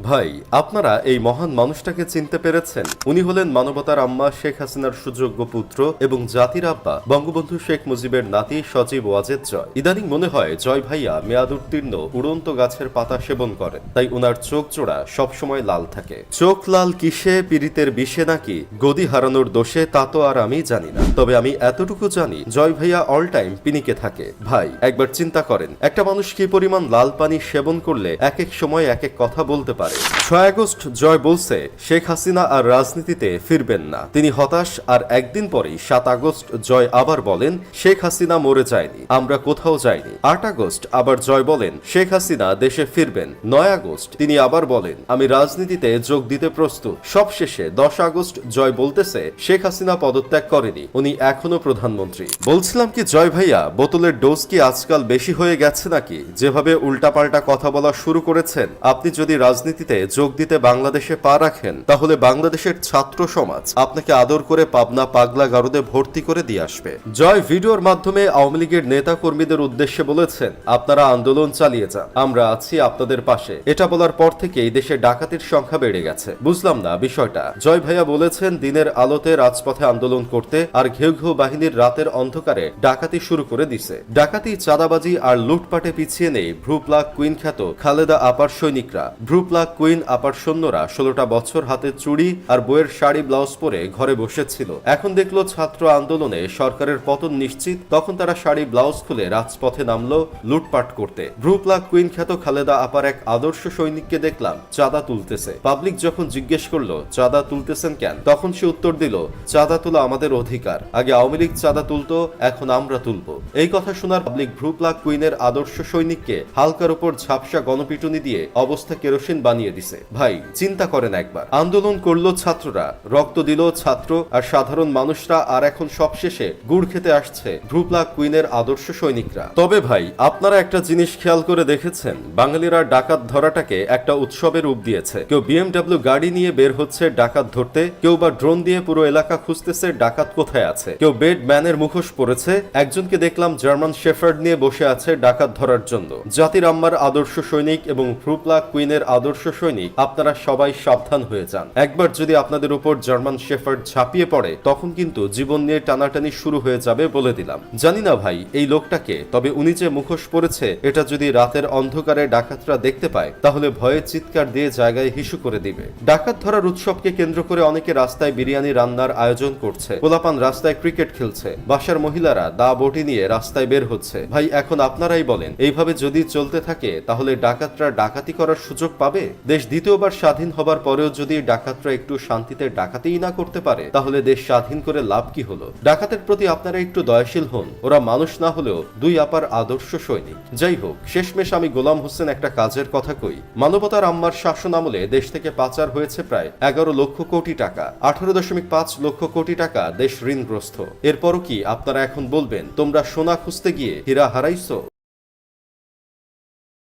ভাই, আপনারা এই মহান মানুষটাকে চিনতে পেরেছেন। উনি হলেন মানবতার আম্মা শেখ হাসিনার সুযোগ্য পুত্র এবং জাতির আব্বা, বঙ্গবন্ধু শেখ মুজিবের নাতি সজীব ওয়াজেদ জয়। ইদানিং মনে হয় জয় ভাইয়া মেয়াদ উত্তীর্ণ উড়ন্ত গাছের পাতা সেবন করেন। তাই উনার চোখ জোড়া সবসময় লাল থাকে। চোখ লাল কিসে, পীড়িতের বিষে নাকি? গদি হারানোর দোষে তা তো আর আমি জানি না। তবে আমি এতটুকু জানি, জয় ভাইয়া অল টাইম পিনিকে থাকে। ভাই, একবার চিন্তা করেন, একটা মানুষ কি পরিমাণ লাল পানি সেবন করলে এক এক সময় এক এক কথা বলতে পারে? ছয় আগস্ট জয় বলছে, শেখ হাসিনা আর রাজনীতিতে ফিরবেন না। তিনি হতাশ আর একদিন পরেই সাত আগস্ট জয় আবার বলেন, শেখ হাসিনা মরে যায়নি, আমরা কোথাও যাইনি। আট আগস্ট আবার জয় বলেন, শেখ হাসিনা দেশে ফিরবেন। নয় আগস্ট তিনি আবার বলেন, আমি রাজনীতিতে যোগ দিতে প্রস্তুত। সবশেষে দশ আগস্ট জয় বলতেছে, শেখ হাসিনা পদত্যাগ করেনি, উনি এখনও প্রধানমন্ত্রী। বলছিলাম কি, জয় ভাইয়া, বোতলের ডোজ কি আজকাল বেশি হয়ে গেছে নাকি? যেভাবে উল্টাপাল্টা কথা বলা শুরু করেছেন, আপনি যদি রাজনীতিতে যোগ দিতে বাংলাদেশে পা রাখেন, তাহলে বাংলাদেশের ছাত্র সমাজ আপনাকে আদর করে পাবনা পাগলা গারদে ভর্তি করে দিয়ে আসবে। জয় ভিডিওর মাধ্যমে আওয়ামী লীগের নেতা কর্মীদের উদ্দেশ্যে বলেছেন, আপনারা আন্দোলন চালিয়ে যান, আমরা আছি আপনাদের পাশে। এটা বলার পর থেকে এই দেশে ডাকাতির সংখ্যা বেড়ে গেছে। বুঝলাম না বিষয়টা। জয় ভাইয়া বলেছেন, দিনের আলোতে রাজপথে আন্দোলন করতে আর ঘেউ ঘেউ বাহিনীর রাতের অন্ধকারে ডাকাতি শুরু করে দিছে। ডাকাতি, চাঁদাবাজি আর লুটপাটে পিছিয়ে নেই ভ্রুপ্লাক কুইন খ্যাত খালেদা আপার সৈনিকরা। ভ্রুপ্লাক কুইন আপার সৈন্যরা ষোলোটা বছর হাতে চুড়ি আর বইয়ের শাড়ি, ব্লাউজ পরে ঘরে বসেছিল। এখন দেখল ছাত্র আন্দোলনে সরকারের পতন নিশ্চিত। তখন তারা শাড়ি, ব্লাউজ খুলে রাজপথে নামলো লুটপাট করতে। ভ্রুপ্লাক কুইন খ্যাত খালেদা আপার এক আদর্শ সৈনিককে দেখলাম, চাঁদা তুলতেছে। পাবলিক যখন জিজ্ঞেস করল, চাঁদা তুলতেছেন কেন? তখন সে উত্তর দিল, চাঁদা তোলা আমাদের অধিকার। আগে আওয়ামী লীগ চাঁদা তুলতো, এখন আমরা তুলবো। এই কথা শোনার পাবলিক ভ্রুপ্লাক কুইনের আদর্শ সৈনিককে হালকার উপর ঝাপসা গণপিটুনি দিয়ে অবস্থা কেরোসিন বানিয়ে দিছে। ভাই, চিন্তা করেন একবার। আন্দোলন করল ছাত্ররা, রক্ত দিল ছাত্র আর সাধারণ মানুষরা আর এখন সবশেষে গুড় খেতে আসছে ভ্রুপ্লাক কুইনের আদর্শ সৈনিকরা। তবে ভাই, আপনারা একটা জিনিস খেয়াল করে দেখেছেন? বাঙালিরা ডাকাত ধরাটাকে একটা উৎসবের রূপ দিয়েছে। কেউ বিএমডাব্লিউ গাড়ি নিয়ে বের হচ্ছে ডাকাত ধরতে, কেউ বা ড্রোন দিয়ে পুরো এলাকা খুঁজতেছে ডাকাত কোথায় আছে। কেউ বেড ম্যানের মুখোশ পরেছে, একজনকে দেখলাম জার্মান শেফার্ড নিয়ে বসে আছে ডাকাত ধরার জন্য। জাতির আম্মার আদর্শ সৈনিক এবং ফ্রুপ্লা কুইনের আদর্শ সৈনিক, আপনারা সবাই সাবধান হয়ে যান। একবার যদি আপনাদের উপর জার্মান শেফার্ড ঝাঁপিয়ে পড়ে, তখন কিন্তু জীবন নিয়ে টানাটানি শুরু হয়ে যাবে বলে দিলাম। জানি না ভাই, এই লোকটাকে, তবে উনি যে মুখোশ পরেছে, এটা যদি রাতের অন্ধকারে ডাকাতরা দেখতে পায়, তাহলে ভয়ে চিৎকার দিয়ে জায়গায় হিসু করে দিবে। ডাকাত ধরার উৎসবকে কেন্দ্র করে অনেকে রাস্তায় বিরিয়ানি রান্নার আয়োজন করছে। পোলাপান রাস্তায় ক্রিকেট খেলছে। বাসার মহিলারা দা বটি নিয়ে রাস্তায় বের হচ্ছে। ভাই, এখন আপনারাই বলেন, এইভাবে যদি চলতে থাকে, তাহলে ডাকাতরা ডাকাতি করার সুযোগ পাবে? দেশ দ্বিতীয়বার স্বাধীন হবার পরেও যদি ডাকাতরা একটু শান্তিতে ডাকাতিই না করতে পারে, তাহলে দেশ স্বাধীন করে লাভ কি হলো? ডাকাতের প্রতি আপনারা একটু দয়াশীল হন, ওরা মানুষ না হলেও দুই আপার আদর্শ সৈনিক। যাই হোক, শেষমেশ আমি গোলাম হোসেন একটা কাজের কথা কই। মানবতার আম্মার শাসন আমলে দেশ থেকে পাচার হয়েছে প্রায় এগারো লক্ষ কোটি টাকা। আঠারো দশমিক পাঁচ লক্ষ কোটি টাকা দেশ ঋণগ্রস্ত। এরপরও কি আপনারা এখন বলবেন, তোমরা সোনা খুঁজতে গিয়ে হীরা হারাইছো?